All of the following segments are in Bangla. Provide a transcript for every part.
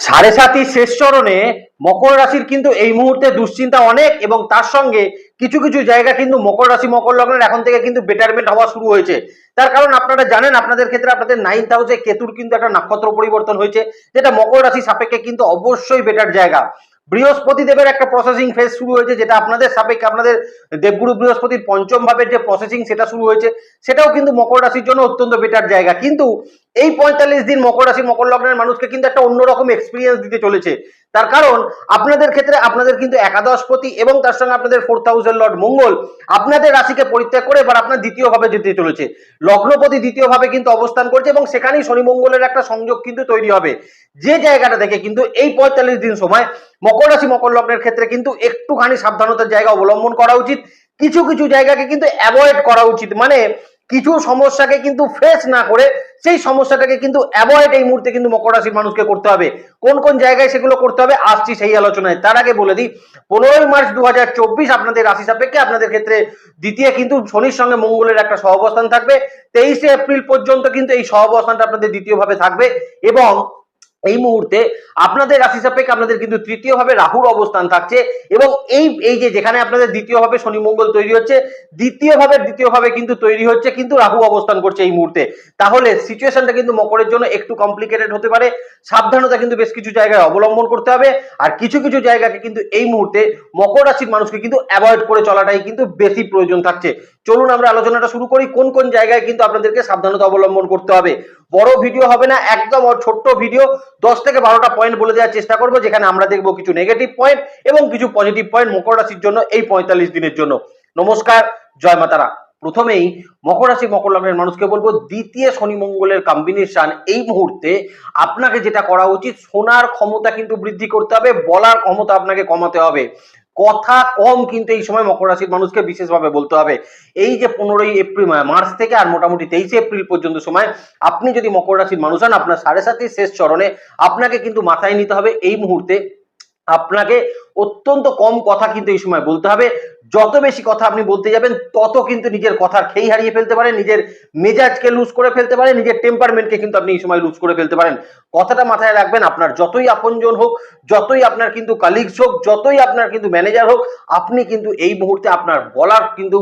সাড়ে সাতই শেষ চরণে মকর রাশির কিন্তু এই মুহূর্তে দুশ্চিন্তা অনেক এবং তার সঙ্গে কিছু কিছু জায়গা কিন্তু মকর রাশি, মকর লগ্নের এখন থেকে কিন্তু বেটারমেন্ট হওয়া শুরু হয়েছে। তার কারণ আপনারা জানেন, আপনাদের ক্ষেত্রে আপনাদের নাইন্থ হাউসে কেতুর কিন্তু একটা নক্ষত্র পরিবর্তন হয়েছে, যেটা মকর রাশি সাপেক্ষে কিন্তু অবশ্যই বেটার জায়গা। বৃহস্পতি দেবের একটা প্রসেসিং ফেজ শুরু হয়েছে, যেটা আপনাদের সাপেক্ষে আপনাদের দেবগুরু বৃহস্পতির পঞ্চম ভাবের যে প্রসেসিং সেটা শুরু হয়েছে, সেটাও কিন্তু মকর রাশির জন্য অত্যন্ত বেটার জায়গা। কিন্তু এই পঁয়তাল্লিশ দিন মকর রাশি, মকর লগ্নের মানুষকে কিন্তু একটা অন্যরকম এক্সপিরিয়েন্স দিতে চলেছে। তার কারণ, আপনাদের ক্ষেত্রে আপনাদের কিন্তু একাদশপতি এবং তার সঙ্গে আপনাদের ফোর হাউসের লর্ড মঙ্গল আপনাদের রাশিকে পরিত্যাগ করে এবার আপনার দ্বিতীয়ভাবে যেতে চলেছে। লগ্নপতি দ্বিতীয়ভাবে কিন্তু অবস্থান করছে এবং সেখানেই শনি মঙ্গলের একটা সংযোগ কিন্তু তৈরি হবে। যে জায়গাটা থেকে কিন্তু এই পঁয়তাল্লিশ দিন সময় মকর রাশি, মকর লগ্নের ক্ষেত্রে কিন্তু একটুখানি সাবধানতার জায়গা অবলম্বন করা উচিত। কিছু কিছু জায়গাকে কিন্তু অ্যাভয়েড করা উচিত। মানে কিছু সমস্যাকে কিন্তু ফেস না করে, সেই সমস্যাটাকে কিন্তু অ্যাভয়েড এই মুহূর্তে কিন্তু মকর রাশির মানুষকে করতে হবে। কোন কোন জায়গায় সেগুলো করতে হবে, আসছি সেই আলোচনায়। তার আগে বলে দিই, পনেরোই মার্চ দু হাজার চব্বিশ আপনাদের রাশি সাপেক্ষে আপনাদের ক্ষেত্রে দ্বিতীয় কিন্তু শনির সঙ্গে মঙ্গলের একটা সহবস্থান থাকবে। তেইশে এপ্রিল পর্যন্ত কিন্তু এই সহবস্থানটা আপনাদের দ্বিতীয়ভাবে থাকবে এবং এই মুহূর্তে আপনাদের রাশি সাপেক্ষে আপনাদের কিন্তু তৃতীয় ভাবে রাহুর অবস্থান থাকছে এবং এই এই যে যেখানে আপনাদের দ্বিতীয় ভাবে শনি মঙ্গল তৈরি হচ্ছে দ্বিতীয় ভাবে দ্বিতীয় ভাবে কিন্তু তৈরি হচ্ছে, কিন্তু রাহু অবস্থান করছে এই মুহূর্তে। তাহলে সিচুয়েশনটা কিন্তু মকরের জন্য একটু কমপ্লিকেটেড হতে পারে, সাবধানতা কিন্তু বেশ কিছু জায়গায় অবলম্বন করতে হবে, আর কিছু কিছু জায়গাকে কিন্তু এই মুহূর্তে মকর রাশির মানুষকে কিন্তু অ্যাভয়েড করে চলাটাই কিন্তু বেশি প্রয়োজন থাকছে। চলুন আমরা আলোচনাটা শুরু করি, কোন কোন জায়গায় কিন্তু আপনাদেরকে সাবধানতা অবলম্বন করতে হবে। বড় ভিডিও হবে না, একদম ছোট্ট ভিডিও দশ থেকে বারোটা পয়েন্ট বলে দেওয়ার চেষ্টা করব, যেখানে আমরা দেখব কিছু নেগেটিভ পয়েন্ট এবং কিছু পজিটিভ পয়েন্ট মকর রাশির জন্য এই পঁয়তাল্লিশ দিনের জন্য। নমস্কার, জয় মাতারা। প্রথমেই মকর রাশি, মকর লগ্নের মানুষকে বলব, দ্বিতীয় শনি মঙ্গলের কম্বিনেশন এই মুহূর্তে আপনাকে যেটা করা উচিত শোনার ক্ষমতা কিন্তু বৃদ্ধি করতে হবে, বলার ক্ষমতা আপনাকে কমাতে হবে। কথা কম কিন্তু এই সময় মকর রাশির মানুষকে বিশেষভাবে বলতে হবে। এই যে পনেরোই এপ্রিল মার্চ থেকে আর মোটামুটি তেইশে এপ্রিল পর্যন্ত সময়, আপনি যদি মকর রাশির মানুষ হন, আপনার সাড়ে সাতের শেষ চরণে আপনাকে কিন্তু মাথায় নিতে হবে এই মুহূর্তে, আপনাকে অত্যন্ত কম কথা কিন্তু এই সময় বলতে হবে। যত বেশি কথা আপনি বলতে যাবেন, তত কিন্তু নিজের কথার খেই হারিয়ে ফেলতে পারেন, নিজের মেজাজকে লুজ করে ফেলতে পারেন, নিজের টেম্পারমেন্টকে কিন্তু আপনি এই সময় লুজ করে ফেলতে পারেন। কথাটা মাথায় রাখবেন, আপনার যতই আপনজন হোক, যতই আপনার কিন্তু কালিগস হোক, যতই আপনার কিন্তু ম্যানেজার হোক, আপনি কিন্তু এই মুহূর্তে আপনার বলার কিন্তু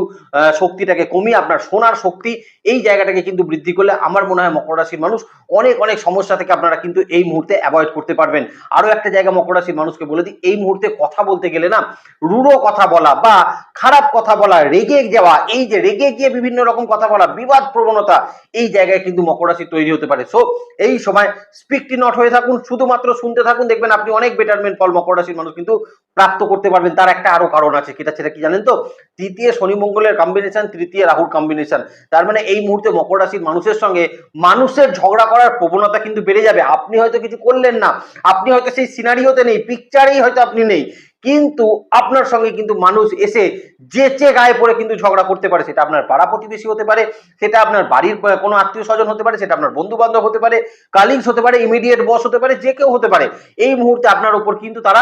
শক্তিটাকে কমিয়ে আপনার শোনার শক্তি এই জায়গাটাকে কিন্তু বৃদ্ধি করলে আমার মনে হয় মকর রাশির মানুষ অনেক অনেক সমস্যা থেকে আপনারা কিন্তু এই মুহূর্তে অ্যাভয়েড করতে পারবেন। আরও একটা জায়গা মকর রাশির মানুষকে বলে দিই, এই মুহূর্তে কথা বলতে গেলে না, রূঢ় কথা বলা বা খারাপ কথা বলা, রেগে যাওয়া, এই যে রেগে গিয়ে বিভিন্ন রকম কথা বলা, বিবাদ প্রবণতা, এই জায়গায় কিন্তু মকর রাশি তৈরি হতে পারে। সো এই সময় স্পিকটি নট হয়ে থাকুন, শুধুমাত্র শুনতে থাকুন, দেখবেন আপনি অনেক বেটারমেন্ট ফল মকর রাশির মানুষ কিন্তু প্রাপ্ত করতে পারবেন। তার একটা আরও কারণ আছে সেটা সেটা কি জানেন তো? তৃতীয় শনি মঙ্গলের কম্বিনেশন তৃতীয় রাহুর কম্বিনেশন তার মানে এই মুহূর্তে মকর রাশির মানুষের সঙ্গে মানুষের ঝগড়া করার প্রবণতা কিন্তু বেড়ে যাবে। আপনি হয়তো কিছু করলেন না, আপনি হয়তো সেই সিনারিওতে নেই পিকচারেই হয়তো আপনি নেই। কিন্তু আপনার সঙ্গে কিন্তু মানুষ এসে যে যেচে গায়ে পড়ে কিন্তু ঝগড়া করতে পারে, সেটা আপনার পাড়া প্রতিবেশী হতে পারে, সেটা আপনার বাড়ির কোনো আত্মীয় স্বজন হতে পারে, সেটা আপনার বন্ধু বান্ধব হতে পারে কালিংস হতে পারে ইমিডিয়েট বস হতে পারে, যে কেউ হতে পারে। এই মুহূর্তে আপনার উপর কিন্তু তারা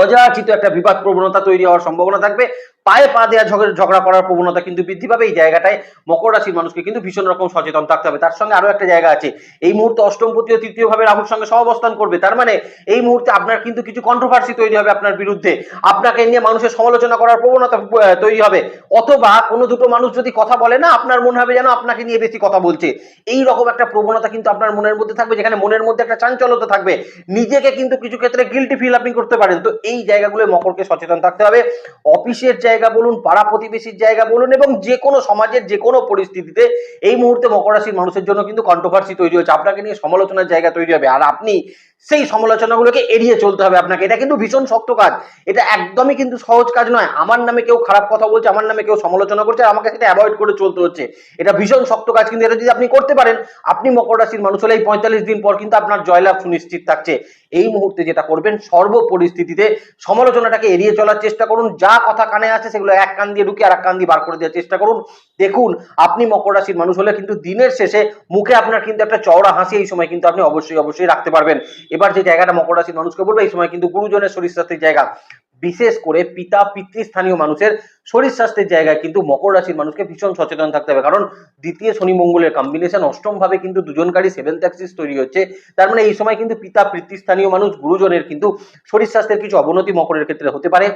অযাচিত একটা বিবাদ প্রবণতা তৈরি হওয়ার সম্ভাবনা থাকবে। পায়ে পা দেওয়া ঝগড়া ঝগড়া করার প্রবণতা কিন্তু বৃদ্ধি পাবে। এই জায়গাটায় মকর রাশির মানুষকে কিন্তু ভীষণ রকম সচেতন থাকতে হবে। তার সঙ্গে আরও একটা জায়গা আছে। এই মুহূর্তে অষ্টমপতি ও তৃতীয় ভাবে রাহুর সঙ্গে সহাবস্থান করবে। তার মানে এই মুহূর্তে আপনার কিন্তু কিছু কন্ট্রোভার্সি তৈরি হবে আপনার বিরুদ্ধে। আপনাকে নিয়ে মানুষের সমালোচনা করার প্রবণতা তৈরি হবে। অথবা কোনো দুটো মানুষ যদি কথা বলে না, আপনার মনে হবে যেন আপনাকে নিয়ে বেশি কথা বলছে। এই রকম একটা প্রবণতা কিন্তু আপনার মনের মধ্যে থাকবে, যেখানে মনের মধ্যে একটা চাঞ্চলতা থাকবে। নিজেকে কিন্তু কিছু ক্ষেত্রে গিলটি ফিল আপনি করতে পারেন। তো এই জায়গাগুলো মকরকে সচেতন থাকতে হবে। অফিসের জায়গা বলুন, পাড়া প্রতিবেশীর জায়গা বলুন এবং যে কোনো সমাজের যে কোনো পরিস্থিতিতে এই মুহূর্তে মকর রাশির মানুষের জন্য কিন্তু কন্ট্রোভার্সি তৈরি হচ্ছে আপনাকে নিয়ে সমালোচনার জায়গা তৈরি হবে। আর আপনি সেই সমালোচনাগুলোকে এড়িয়ে চলতে হবে আপনাকে। এটা কিন্তু ভীষণ শক্ত কাজ। এটা একদমই কিন্তু সহজ কাজ নয়। আমার নামে কেউ খারাপ কথা বলছে, আমার নামে কেউ সমালোচনা করছে আমাকে সেটা অ্যাভয়েড করে চলতে হচ্ছে। এটা ভীষণ শক্ত কাজ, কিন্তু এটা যদি আপনি করতে পারেন, আপনি মকর রাশির মানুষ হলে এই পঁয়তাল্লিশ দিন পর কিন্তু আপনার জয়লাভ সুনিশ্চিত থাকছে। এই মুহূর্তে যেটা করবেন সর্ব পরিস্থিতিতে সমালোচনাটাকে এড়িয়ে চলার চেষ্টা করুন। যা কথা কানে আছে সেগুলো এক কান দিয়ে ঢুকিয়ে আর এক কান দিয়ে বার করে দেওয়ার চেষ্টা করুন। দেখুন, আপনি মকর রাশির মানুষ হলে কিন্তু দিনের শেষে মুখে আপনার কিন্তু একটা চওড়া হাসি এই সময় কিন্তু আপনি অবশ্যই অবশ্যই রাখতে পারবেন। এবার যে জায়গাটা মকর রাশির মানুষকে বলব, এই সময় কিন্তু গুরুজনের শরীর স্বাস্থ্যের জায়গা। বিশেষ করে পিতা পিতৃস্থানীয় মানুষের শরীর স্বাস্থ্যের জায়গায় কিন্তু মকর রাশির মানুষকে ভীষণ সচেতন থাকতে হবে। কারণ দ্বিতীয় শনি মঙ্গলের কম্বিনেশন অষ্টম ভাবে কিন্তু দুজনকারী সেভেন অ্যাক্সিস তৈরি হচ্ছে। তার মানে এই সময় কিন্তু পিতা পিতৃস্থানীয় মানুষ, গুরুজনের কিন্তু শরীর স্বাস্থ্যের কিছু অবনতি মকরের ক্ষেত্রে হতে পারে।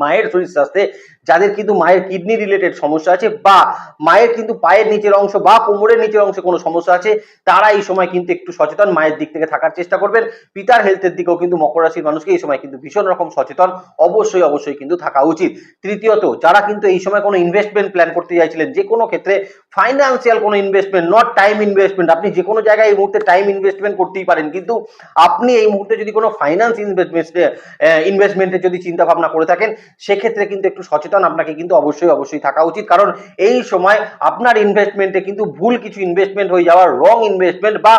মায়ের শরীর স্বাস্থ্যে যাদের কিন্তু মায়ের কিডনি রিলেটেড সমস্যা আছে বা মায়ের কিন্তু পায়ের নিচের অংশ বা কোমরের নিচের অংশে কোনো সমস্যা আছে, তারা এই সময় কিন্তু একটু সচেতন, মায়ের দিক থেকে থাকার চেষ্টা করবেন। পিতার হেলথের দিকেও কিন্তু মকর রাশির মানুষকে এই সময় কিন্তু ভীষণ রকম সচেতন, অবশ্যই অবশ্যই কিন্তু থাকা উচিত। তৃতীয়ত, যারা কিন্তু এই সময় কোনো ইনভেস্টমেন্ট প্ল্যান করতে চাইছিলেন যে কোনো ক্ষেত্রে ফাইন্যান্সিয়াল কোনো ইনভেস্টমেন্ট নট টাইম ইনভেস্টমেন্ট আপনি যে কোনো জায়গায় এই মুহূর্তে টাইম ইনভেস্টমেন্ট করতেই পারেন। কিন্তু আপনি এই মুহূর্তে যদি কোনো ফাইন্যান্স ইনভেস্টমেন্ট ইনভেস্টমেন্টের যদি চিন্তা ভাবনা করে থাকেন, সেক্ষেত্রে কিন্তু একটু সচেতন আপনাকে কিন্তু অবশ্যই অবশ্যই থাকা উচিত। কারণ এই সময় আপনার ইনভেস্টমেন্টে কিন্তু ভুল কিছু ইনভেস্টমেন্ট হয়ে যাওয়ার রং ইনভেস্টমেন্ট বা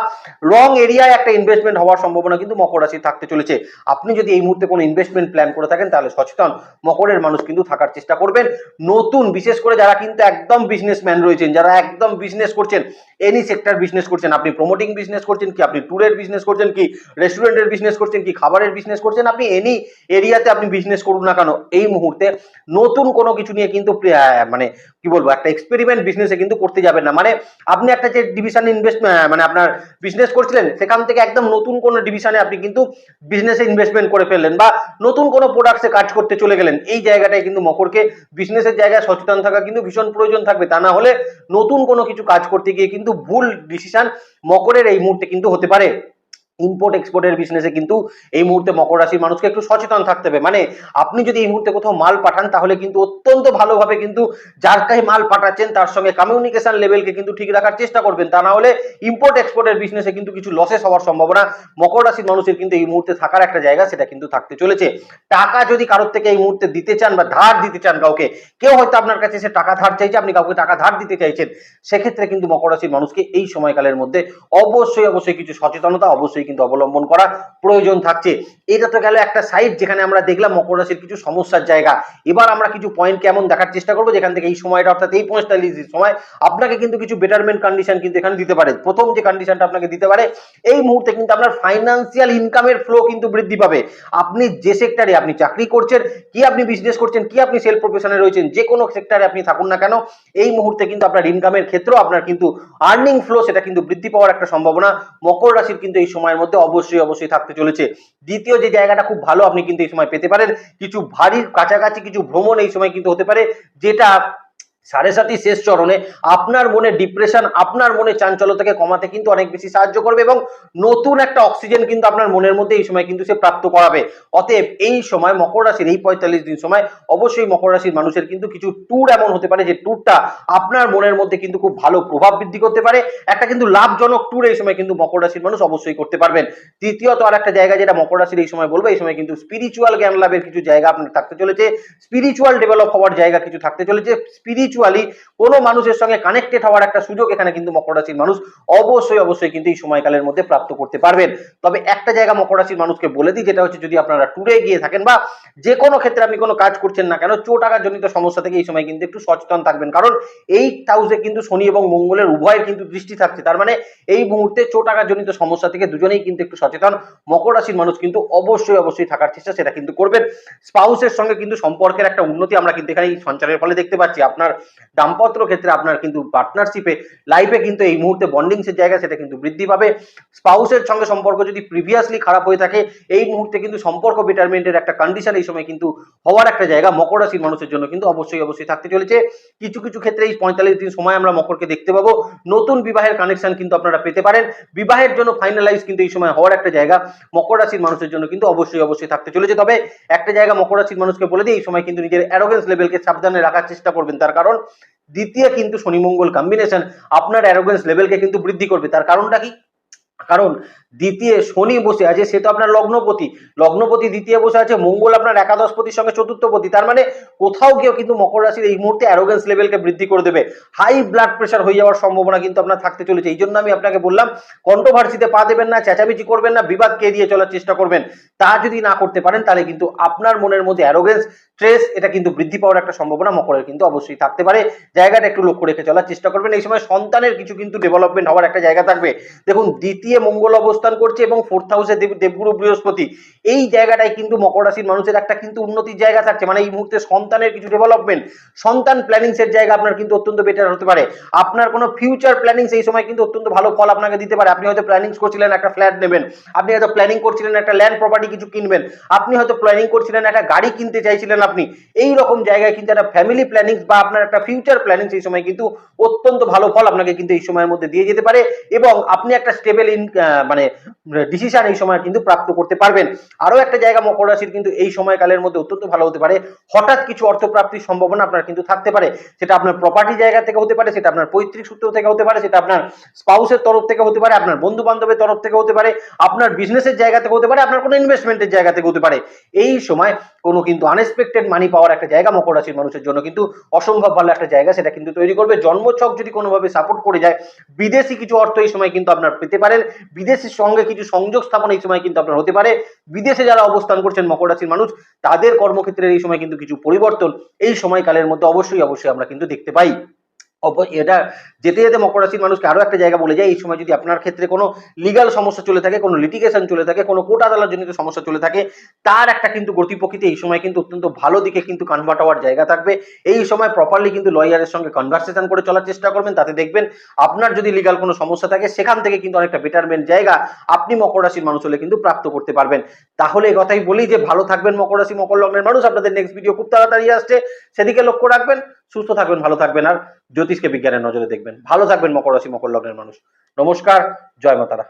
রং এরিয়ায় একটা ইনভেস্টমেন্ট হওয়ার সম্ভাবনা কিন্তু মকর রাশি থাকতে চলেছে। আপনি যদি এই মুহূর্তে কোনো ইনভেস্টমেন্ট প্ল্যান করে থাকেন, তাহলে সচেতন মকরের মানুষ কিন্তু থাকার চেষ্টা করবেন। নতুন, বিশেষ করে যারা কিন্তু একদম বিজনেসম্যান রয়েছেন যারা একদম বিজনেস করছেন এনি সেক্টর বিজনেস করছেন, আপনি প্রমোটিং বিজনেস করছেন কি, আপনি ট্যুরের বিজনেস করছেন কি রেস্টুরেন্টের বিজনেস করছেন কি, খাবারের বিজনেস করছেন, আপনি এনি এরিয়াতে আপনি বিজনেস করুন না কেন, এই মুহূর্তে নতুন কোনো কিছু নিয়ে কিন্তু মানে কি বলব, একটা এক্সপেরিমেন্ট বিজনেসে কিন্তু করতে যাবেন না। মানে আপনি একটা যে ডিভিশন ইনভেস্ট মানে আপনার বিজনেস করছিলেন, সেখান থেকে একদম নতুন কোনো ডিভিশনে আপনি কিন্তু বিজনেসে ইনভেস্টমেন্ট করে ফেললেন বা নতুন কোনো প্রোডাক্টসে কাজ করতে চলে গেলেন, এই জায়গাটায় কিন্তু মকরকে বিজনেসের জায়গায় সচেতন থাকা কিন্তু ভীষণ প্রয়োজন থাকবে। তা না হলে নতুন কোনো কিছু কাজ করতে গিয়ে কিন্তু ভুল ডিসিশন মকরের এই মুহূর্তে কিন্তু হতে পারে। ইম্পোর্ট এক্সপোর্টের বিজনেসে কিন্তু এই মুহূর্তে মকর রাশির মানুষকে একটু সচেতন থাকতে হবে। মানে আপনি যদি এই মুহূর্তে কোথাও মাল পাঠান, তাহলে কিন্তু অত্যন্ত ভালোভাবে কিন্তু যার কাছে মাল পাঠাচ্ছেন, তার সঙ্গে কমিউনিকেশন লেভেলকে কিন্তু ঠিক রাখার চেষ্টা করবেন। তা না হলে ইম্পোর্ট এক্সপোর্টের বিজনেসে কিন্তু কিছু লসেস হওয়ার সম্ভাবনা মকর রাশির মানুষের কিন্তু এই মুহূর্তে থাকার একটা জায়গা, সেটা কিন্তু থাকতে চলেছে। টাকা যদি কারোর থেকে এই মুহূর্তে দিতে চান বা ধার দিতে চান কাউকে, কেউ হয়তো আপনার কাছে সে টাকা ধার চাইছে, আপনি কাউকে টাকা ধার দিতে চাইছেন, সেক্ষেত্রে কিন্তু মকর রাশির মানুষকে এই সময়কালের মধ্যে অবশ্যই অবশ্যই কিছু সচেতনতা, অবশ্যই কিন্তু অবলম্বন করা প্রয়োজন থাকছে। এটা তো গেল একটা সাইড যেখানে আমরা দেখলাম মকর রাশির কিছু সমস্যার জায়গা। এবার আমরা কিছু পয়েন্ট কেমন দেখার চেষ্টা করব? যেখান থেকে এই সময়টা, অর্থাৎ এই পঁয়তাল্লিশ সময় আপনাকে কিন্তু কিছু বেটারমেন্ট কন্ডিশন কিন্তু এখানে দিতে পারে। প্রথম যে কন্ডিশনটা আপনাকে দিতে পারে, এই মুহূর্তে কিন্তু আপনার ফাইন্যান্সিয়াল ইনকামের ফ্লো কিন্তু বৃদ্ধি পাবে। আপনি যে সেক্টরে আপনি চাকরি করছেন, কি আপনি বিজনেস করছেন, কি আপনি সেলফ প্রফেশনে রয়েছেন, যে কোনো সেক্টরে আপনি থাকুন না কেন, এই মুহূর্তে কিন্তু আপনার ইনকামের ক্ষেত্রেও আপনার কিন্তু আর্নিং ফ্লো সেটা কিন্তু বৃদ্ধি পাওয়ার একটা সম্ভাবনা। মকর রাশির কিন্তু এই সময়ের মধ্যে অবশ্যই অবশ্যই থাকতে চলেছে। দ্বিতীয় যে জায়গাটা খুব ভালো আপনি কিন্তু এই সময় পেতে পারেন, কিছু ভারীর কাছাকাছি কিছু ভ্রমণ এই সময় কিন্তু হতে পারে, যেটা সাড়ে সাতই শেষ চরণে আপনার মনে ডিপ্রেশন আপনার মনে চাঞ্চলতাকে কমাতে কিন্তু অনেক বেশি সাহায্য করবে এবং নতুন একটা অক্সিজেন কিন্তু আপনার মনের মধ্যে এই সময় কিন্তু সে প্রাপ্ত করাবে। অতএব এই সময় মকর রাশির, এই পঁয়তাল্লিশ দিন সময় অবশ্যই মকর রাশির মানুষের কিন্তু কিছু ট্যুর এমন হতে পারে যে ট্যুরটা আপনার মনের মধ্যে কিন্তু খুব ভালো প্রভাব বৃদ্ধি করতে পারে। একটা কিন্তু লাভজনক ট্যুর এই সময় কিন্তু মকর রাশির মানুষ অবশ্যই করতে পারবেন। তৃতীয়ত আর একটা জায়গা যেটা মকর রাশির এই সময় বলব, এই সময় কিন্তু স্পিরিচুয়াল জ্ঞান লাভের কিছু জায়গা আপনার থাকতে চলেছে। স্পিরিচুয়াল ডেভেলপ হওয়ার জায়গা কিছু থাকতে চলেছে। স্পিরিচুয়ালি কোনো মানুষের সঙ্গে কানেক্টেড হওয়ার একটা সুযোগ এখানে কিন্তু মকর রাশির মানুষ অবশ্যই অবশ্যই কিন্তু এই সময়কালের মধ্যে প্রাপ্ত করতে পারবেন। তবে একটা জায়গা মকর রাশির মানুষকে বলে দিই, যেটা হচ্ছে যদি আপনারা ট্যুরে গিয়ে থাকেন বা যে কোনো ক্ষেত্রে আপনি কোনো কাজ করছেন না কেন চোট আঘাতজনিত সমস্যা থেকে এই সময় কিন্তু একটু সচেতন থাকবেন। কারণ এই হাউসে কিন্তু শনি এবং মঙ্গলের উভয়ের কিন্তু দৃষ্টি থাকছে। তার মানে এই মুহূর্তে চোট আঘাতজনিত সমস্যা থেকে দুজনেই কিন্তু একটু সচেতন। মকর রাশির মানুষ কিন্তু অবশ্যই অবশ্যই থাকার চেষ্টা সেটা কিন্তু করবেন। স্পাউসের সঙ্গে কিন্তু সম্পর্কের একটা উন্নতি আমরা কিন্তু এখানে এই সঞ্চারের ফলে দেখতে পাচ্ছি। আপনার দাম্পত্র ক্ষেত্রে আপনার কিন্তু পার্টনারশিপে লাইফে কিন্তু এই মুহূর্তে বন্ডিংসের জায়গা সেটা কিন্তু বৃদ্ধি পাবে। স্পাউসের সঙ্গে সম্পর্ক যদি প্রিভিয়াসলি খারাপ হয়ে থাকে, এই মুহূর্তে কিন্তু সম্পর্ক বেটারমেন্টের একটা কন্ডিশন এই সময় কিন্তু হওয়ার একটা জায়গা মকর রাশির মানুষের জন্য কিন্তু অবশ্যই অবশ্যই থাকতে চলেছে। কিছু কিছু ক্ষেত্রে এই পঁয়তাল্লিশ দিন সময় আমরা মকরকে দেখতে পাবো। নতুন বিবাহের কানেকশন কিন্তু আপনারা পেতে পারেন। বিবাহের জন্য ফাইনালাইজ কিন্তু এই সময় হওয়ার একটা জায়গা মকর রাশির মানুষের জন্য কিন্তু অবশ্যই অবশ্যই থাকতে চলেছে। তবে একটা জায়গা মকর রাশির মানুষকে বলে দিই, এই সময় কিন্তু নিজের অ্যারোগেন্স লেভেলকে সাবধানে রাখার চেষ্টা করবেন তার কারণ দ্বিতীয় কিন্তু শনি মঙ্গল কম্বিনেশন আপনার অ্যারোগেন্স লেভেলকে কিন্তু বৃদ্ধি করবে। তার কারণটা কি? কারণ দ্বিতীয় শনি বসে আছে, সে তো আপনার লগ্নপতি। লগ্নপতি দ্বিতীয় বসে আছে, মঙ্গল আপনার একাদশপতির সঙ্গে চতুর্থপতি। তার মানে কোথাও গিয়েও কিন্তু মকর রাশির এই মুহূর্তে অ্যারোগেন্স লেভেলকে বৃদ্ধি করে দেবে। হাই ব্লাড প্রেশার হয়ে যাওয়ার সম্ভাবনা কিন্তু আপনার থাকতে চলেছে। এই জন্য আমি আপনাকে বললাম, কন্ট্রোভার্সিতে পা দেবেন না, চেঁচামেচি করবেন না বিবাদকে দিয়ে চলার চেষ্টা করবেন। তা যদি না করতে পারেন, তাহলে কিন্তু আপনার মনের মধ্যে অ্যারোগেন্স স্ট্রেস এটা কিন্তু বৃদ্ধি পাওয়ার একটা সম্ভাবনা মকরের কিন্তু অবশ্যই থাকতে পারে। জায়গাটা একটু লক্ষ্য রেখে চলার চেষ্টা করবেন। এই সময় সন্তানের কিছু কিন্তু ডেভেলপমেন্ট হওয়ার একটা জায়গা থাকবে। দেখুন, দ্বিতীয় মঙ্গল অবস্থা অবস্থান করছে এবং ফোর্থ হাউসে দেব দেবগুরু বৃহস্পতি। এই জায়গাটায় কিন্তু মকর রাশির মানুষের একটা কিন্তু উন্নতির জায়গা থাকছে। মানে এই মুহূর্তে সন্তানের কিছু ডেভেলপমেন্ট সন্তান প্ল্যানিংস এর জায়গা আপনার কিন্তু অত্যন্ত বেটার হতে পারে। আপনার কোনো ফিউচার প্ল্যানিংস এই সময় কিন্তু অত্যন্ত ভালো ফল আপনাকে দিতে পারে। আপনি হয়তো প্ল্যানিংস করছিলেন একটা ফ্ল্যাট নেবেন, আপনি হয়তো প্ল্যানিং করছিলেন একটা ল্যান্ড প্রপার্টি কিছু কিনবেন, আপনি হয়তো প্ল্যানিং করছিলেন একটা গাড়ি কিনতে চাইছিলেন আপনি। এই রকম জায়গায় কিন্তু একটা ফ্যামিলি প্ল্যানিংস বা আপনার একটা ফিউচার প্ল্যানিংস এই সময় কিন্তু অত্যন্ত ভালো ফল আপনাকে কিন্তু এই সময়ের মধ্যে দিয়ে যেতে পারে। এবং আপনি একটা স্টেবল ইন মানে ডিসিশন এই সময় কিন্তু প্রাপ্ত করতে পারবেন। আরও একটা জায়গা মকর রাশির কিন্তু এই সময়কালের মধ্যে অত্যন্ত ভালো হতে পারে। হঠাৎ কিছু অর্থ প্রাপ্তির সম্ভাবনা আপনার কিন্তু থাকতে পারে। সেটা আপনার প্রপার্টি জায়গা থেকে হতে পারে, সেটা আপনার পৈতৃক সূত্র থেকে হতে পারে, সেটা আপনার স্পাউসের তরফ থেকে হতে পারে, আপনার বন্ধু বান্ধবের তরফ থেকে হতে পারে, আপনার বিজনেসের জায়গা থেকে হতে পারে, আপনার কোনো ইনভেস্টমেন্টের জায়গা থেকে হতে পারে। এই সময় কোনো কিন্তু আনএক্সপেক্টেড মানি পাওয়ার একটা জায়গা মকর রাশির মানুষের জন্য কিন্তু অসম্ভব ভালো একটা জায়গা সেটা কিন্তু তৈরি করবে। জন্মছক যদি কোনোভাবে সাপোর্ট করে যায়, বিদেশি কিছু অর্থ এই সময় কিন্তু আপনার পেতে পারেন। বিদেশের সঙ্গে কিছু সংযোগ স্থাপন এই সময় কিন্তু আপনার হতে পারে। বিদেশে যারা অবস্থান করছেন মকর রাশির মানুষ, তাদের কর্মক্ষেত্রের এই সময় কিন্তু কিছু পরিবর্তন এই সময়কালের মধ্যে অবশ্যই অবশ্যই আমরা কিন্তু দেখতে পাই। এটা যেতে যেতে মকর রাশির মানুষকে আরও একটা জায়গা বলে যায়, এই সময় যদি আপনার ক্ষেত্রে কোনো লিগাল সমস্যা চলে থাকে, কোনো লিটিগেশন চলে থাকে, কোনো কোর্ট আদালত জনিত সমস্যা চলে থাকে, তার একটা কিন্তু গতি প্রকৃতি এই সময় কিন্তু অত্যন্ত ভালো দিকে কিন্তু কনভার্ট হওয়ার জায়গা থাকবে। এই সময় প্রপারলি কিন্তু লয়ারের সঙ্গে কনভারসেশন করে চলার চেষ্টা করবেন, তাতে দেখবেন আপনার যদি লিগাল কোনো সমস্যা থাকে, সেখান থেকে কিন্তু অনেকটা বেটারমেন্ট জায়গা আপনি মকর রাশির মানুষ হলে কিন্তু প্রাপ্ত করতে পারবেন। তাহলে এই কথাই বলি যে, ভালো থাকবেন মকর রাশি মকর লগ্নের মানুষ। আপনাদের নেক্সট ভিডিও খুব তাড়াতাড়ি আসছে, সেদিকে লক্ষ্য রাখবেন। সুস্থ থাকবেন, ভালো থাকবেন আর জ্যোতিষকে বিজ্ঞানের নজরে দেখবেন। ভালো থাকবেন মকর রাশি, মকর লগ্নের মানুষ। নমস্কার, জয় মাতারা।